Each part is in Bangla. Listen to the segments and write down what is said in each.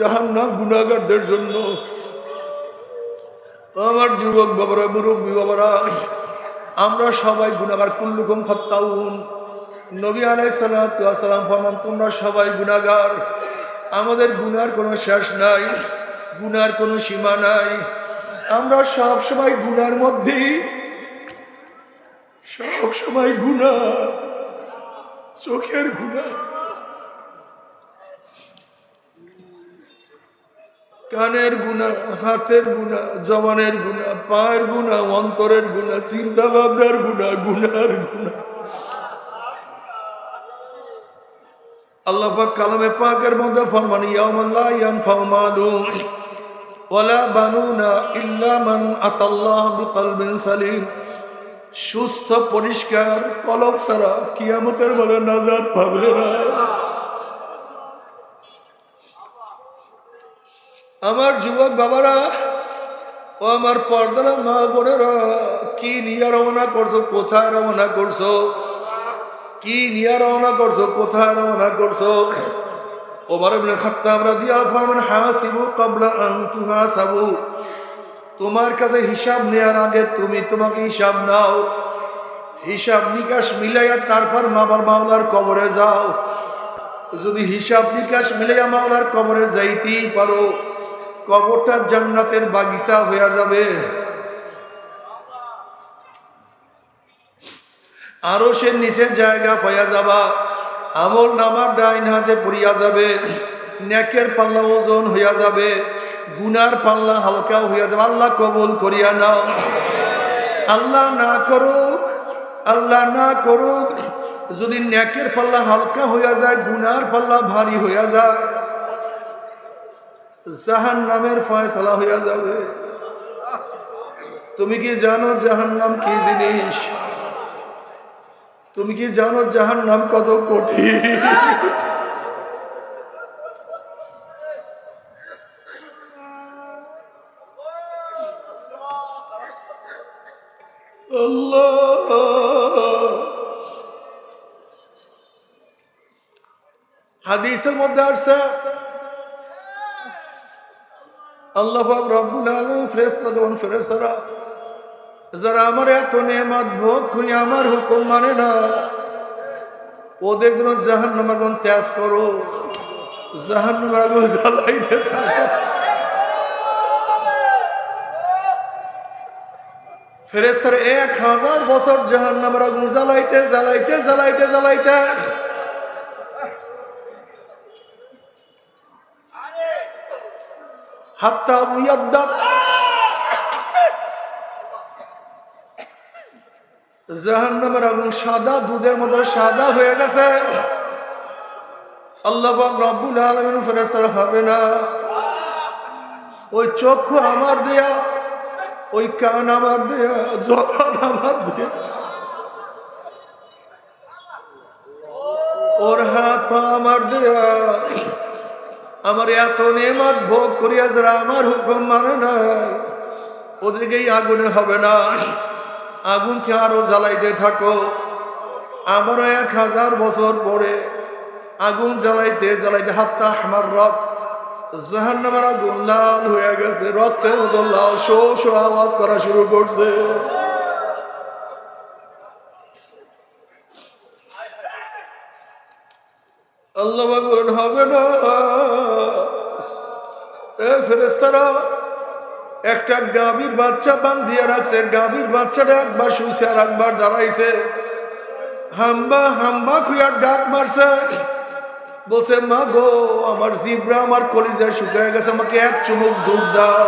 জাহান্নাম গুণাগারদের জন্য। আমার যুবক বাবারা, মুরব্বী বাবারা, আমরা সবাই গুণাগার কুল্লুকুম খত্তাউন নবী আলাই সালাম ফরমান, তোমরা সবাই গুণাগার আমাদের গুনার কোনো শেষ নাই, গুনার কোনো সীমা নাই। আমরা সব সময় গুনার মধ্যেই, সব সময় গুণা চোখের গুণা কানের গুণা, হাতের গুণা, জবানের গুণা, পায়ের গুণা, অন্তরের গুণা চিন্তা ভাবনার গুণা গুনার গুণা। আল্লাহ পাক কালামে পাকের মধ্যে ফরমান, ইয়াউমাল্লা ইয়ানফাউ মালু। ওয়ালা বানুনা ইল্লা মান আতাল্লাহ বিকলবিন সালিম। সুস্থ, পরিষ্কার, কলব ছাড়া কিয়ামতের বলে নাজাত পাবে না। আমার যুবক বাবারা, ও আমার পর্দানা মা বোনেরা, কি নিয়ে রওনা করছ, কোথায় রওনা করছ? কি নিয়ে রওনা করছ, কোথায় রওনা করছ? ওমর ইবনে খাত্তাব রাদিয়াল্লাহু আনহু হাসিবু ক্বাবলা আন তুহাসাবু। তোমার কাছে হিসাব নেওয়ার আগে তুমি তোমাকে হিসাব নাও। হিসাব নিকাশ মিলাইয়া তারপর মামার মাওলার কবরে যাও। যদি হিসাব নিকাশ মিলাইয়া মাওলার কবরে যাইতেই পারো কবরটা জান্নাতের বাগিচা হইয়া যাবে। আরও সে নিচের জায়গা পাইয়া যাবা, আমল নামার ডাইন হাতে পড়িয়া যাবে, নেকের পাল্লা ওজন হইয়া যাবে, গুনার পাল্লা হালকা হইয়া যাবে। আল্লাহ কবুল করিয়া নাও। আল্লাহ না করুক, আল্লাহ না করুক, যদি নেকের পাল্লা হালকা হইয়া যায়, গুনার পাল্লা ভারী হইয়া যায় জাহান নামের ফয়সালা হইয়া যাবে। তুমি কি জানো জাহান নাম কি জিনিস? তুমি কি জানো জাহান নাম কত কঠিন? হাদিসের মধ্যে আসছে হুকুম মানে না। ওদের জাহান জ্বালাইতে ফেরেস্তার এক হাজার বছর জাহান নামার আগুন জ্বালাইতে জ্বালাইতে জ্বালাইতে জ্বালাইতে হাত্তা মুয়াদ্দাত জাহান্নামের আগুন সাদা, দুধের মতো সাদা হয়ে গেছে। আল্লাহ রব্বুল আলামিন ফেরেশতারা হবে না। ওই চক্ষু আমার দেয়া, ওই কান আমার দেয়া, জবান আমার দেয়া। ওর হাত পা আমার দেয়া। আমার এত নেমাত ভোগ করিয়া যারা আমার হুকুম মানে না ওদেরকেই আগুনে হবে না। আগুনকে আরও জ্বালাইতে থাকো। আমারও এক হাজার বছর পরে আগুন জ্বালাইতে জ্বালাইতে হাতটা আমার রথ জাহান্নামের আগুন লাল হয়ে গেছে, রক্তের মতো লাল, শো শো আওয়াজ করা শুরু করছে। আল্লাহ বলেন, হবে না। ফেরেস্তারা একটা গাভীর বাচ্চা বান দিয়ে রাখছে, গাভীর বাচ্চাটা একবার শুইছে আর একবার দাঁড়াইছে। হাম্বা হাম্বা খুইয়ার ডাক মারছে। বলছে, মা গো, আমার জিব্রা আমার কলিজা শুকায় গেছে, আমাকে এক চুমুক দুধ দাও।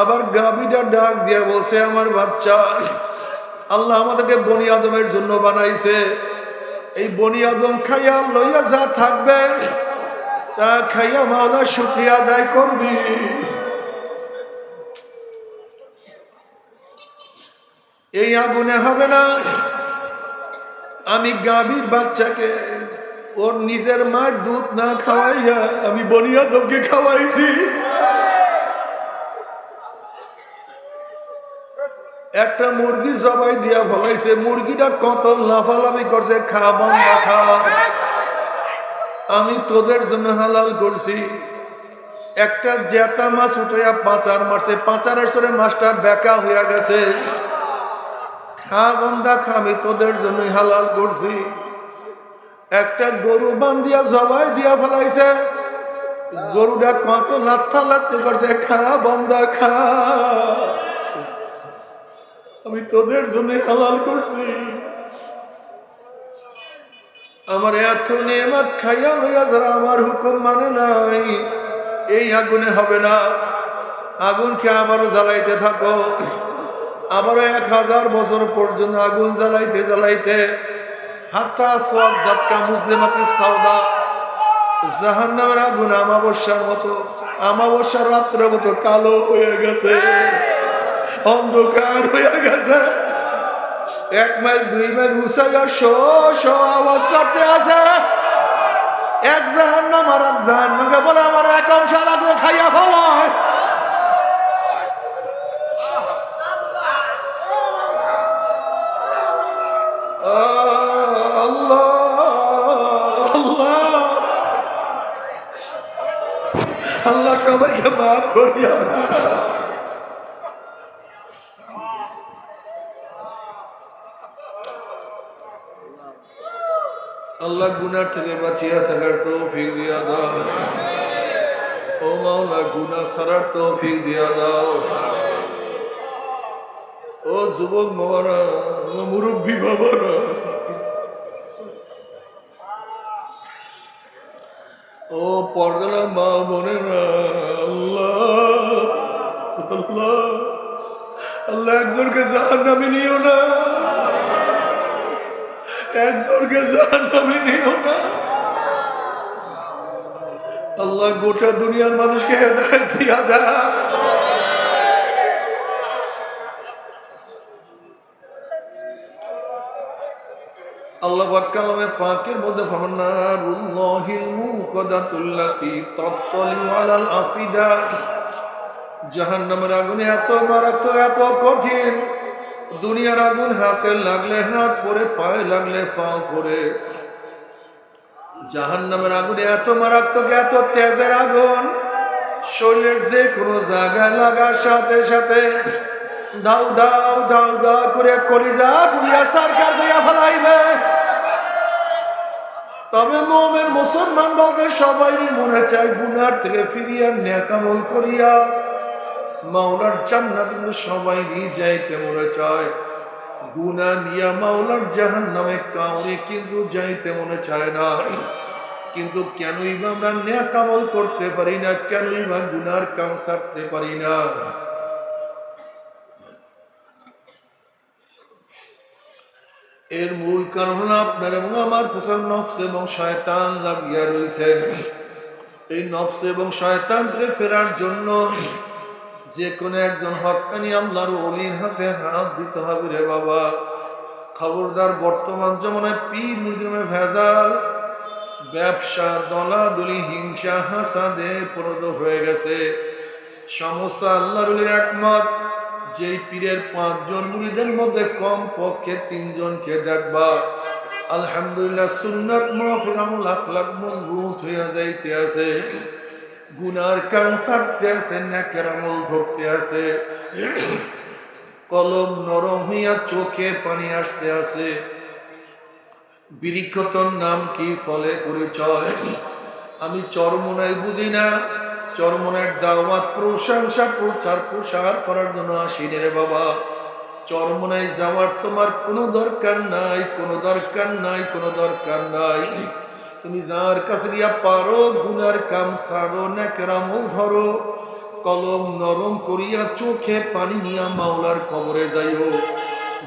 আবার গাভীটা ডাক দিয়ে বলছে, আমার বাচ্চা, আল্লাহ আমাদেরকে বনি আদমের জন্য বানাইছে। এই বনি আদম খাইয়া লইয়া যা থাকবে তা খাইয়া মাওলা শুক্রিয়া আদায় করবি। এই আগুনে হবে না। আমি গাভীর বাচ্চাকে ওর নিজের মার দুধ না খাওয়াইয়া আমি বনিয়া তোকে খাওয়াইছি। একটা মুরগি জবাই দিয়া ফলাইছে, মুরগিটা কত লাফালাফি করছে, খা বন্ধা খা। আমি তোদের জন্য হালাল করছি। একটা জেতা মাছ উঠাইয়া পাঁচার মারছে। পাঁচারের সরে মাছটা বেকা হইয়া গেছে। খা বন্দা, খা, আমি তোদের জন্যই হালাল করছি। একটা গরু বান্ধিয়া, জবাই দিয়া ফেলাইছে। গরুটা কত লাথা লাথি করছে। খা বন্দা, খা। আমি তোদের জন্য হালাল করছি। আমার এত নেমাত খাইয়া লইয়া যারা আমার হুকুম মানে নাই, এই আগুনে হবে না। আগুনকে আবারও জ্বালাইতে থাকো। আবারও এক হাজার বছর পর্যন্ত আগুন জ্বালাইতে জ্বালাইতে হাত্তা সোয়াদ ধাক্কা মুসলিমাতি সাউদা জাহান নামের আগুন আমাবস্যার মতো, আমাবস্যার রাত্রের মতো কালো হয়ে গেছে, অন্ধকার হয়ে গেছে। এক মাইল, দুই মাইল উসাইয়া শো শো আওয়াজ করতে আছে। এক জাহান নাম আর এক জাহান নামকে বলে, আমার এক অংশ লাগলে খাইয়া ফেলায় আল্লাহ সবাইকে মাফ করিয়া আল্লাহ গুনার থেকে বাঁচিয়া থাকার তৌফিক দিয়া দাও। ও মাওলা গুনাহ ছাড়ার তৌফিক দিয়া দাও। ও যুবক ও মুরব্বী বাবারা ও পর্দালা মা বোনেরা, আল্লাহ আল্লাহ আল্লাহ একজনকে জাহান নামে নিও না। একজনকে জাহান নামে নিও না। আল্লাহ গোটা দুনিয়ার মানুষকে হেদায়ত দিয়া দেয়। আল্লাহ কালামে পাকের মধ্যে ফামান্নারুল্লাহিল মুকদাতুল্লাতি তাত্তালিউ আলাল আফিদা। জাহান্নামের আগুনে এত মারাত্মক, এত কঠিন দুনিয়ার আগুন হাতে লাগলে হাত পরে পায়ে লাগলে পাও পরে জাহান্নামের আগুনে এত মারাত্মক, এত তেজের আগুন, শরীরের যে কোনো জায়গায় লাগার সাথে সাথে দাউ দাউ দাউ দাউ করে কলিজা পুড়িয়া সরকার দিয়া ফেলাইবে। তবে মোমেন মুসলমান বলতে সবাই মনে চায়, গুনার থেকে ফিরিয়া নেকামল করিয়া মাওলার জান্নাত কিন্তু সবাইরই যাইতে মনে চায়? গুনা নিয়া মাওলার জাহান নামে কাউরে কিন্তু যাইতে মনে চায় না। কিন্তু কেনই বা আমরা নেকামল করতে পারি না, কেনই বা গুনার কাম সারতে পারি না। এর মূল কারণ আপনার এবং আমার পোষার নফস এবং শয়তান লাগিয়া রয়েছে। এই নফস এবং শয়তান থেকে ফেরার জন্য যে কোনো একজন হকানি আল্লাহর অলির হাতে হাত দিতে হবে রে বাবা। খবরদার বর্তমান জমানায় পীর মুজরিমে ভেজাল, ব্যবসা, দলাদলি, হিংসা, হাসাদে পরিণত হয়ে গেছে। সমস্ত আল্লাহর অলির একমত, যেই পীরের পাঁচজন মুরিদের মধ্যে কম পক্ষে তিনজনকে দেখবা। আলহামদুলিল্লাহ সুন্নাত মাহফিল আমল আখলাক মজবুত হইয়া যাইতে আছে। গুনার ছাড়তে আছে, নেকের আমল ধরতে আছে, কলম নরম হইয়া চোখে পানি আসতে আছে। বৃক্ষতর নাম কি ফলে পরিচয়? আমি চরমনাই বুঝি না। চরমনের দাওয়াত, প্রশংসা, প্রচার প্রসার করার জন্য আসিনি রে বাবা। চরমনায় যাওয়ার তোমার কোনো দরকার নাই, কোনো দরকার নাই, কোনো দরকার নাই। তুমি যার কাছে গিয়া পারো, গুনার কাম সারো নেকরামও ধরো, কলম নরম করিয়া চোখে পানি নিয়া মাওলার কবরে যাইও।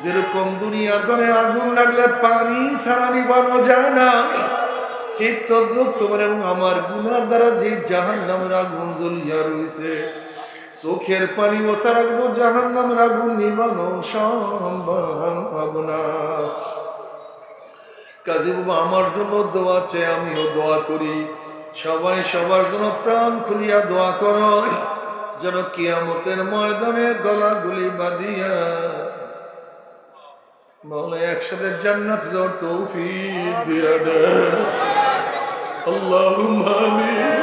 যেরকম দুনিয়ার ঘরে আগুন লাগলে পানি ছাড়া নিবানো যায় না। ঠিক তদ্রুপ তোমার এবং আমার গুনার দ্বারা যে জাহান নামের আগুন জ্বলিয়া রয়েছে, চোখের পানি ওসা রাখব জাহান নামের আগুন নিবানো সম্ভব না। কাজী বাবা, আমার জন্য দোয়া চেয়ে আমিও দোয়া করি। সবাই সবার জন্য প্রাণ খুলিয়া দোয়া কর, যেন কিয়ামতের ময়দানে গলা গুলি বাঁধিয়া বলে একসাথে জান্নাত যাওয়ার তৌফি দিয়া দেন আল্লাহুম্মা আমিন।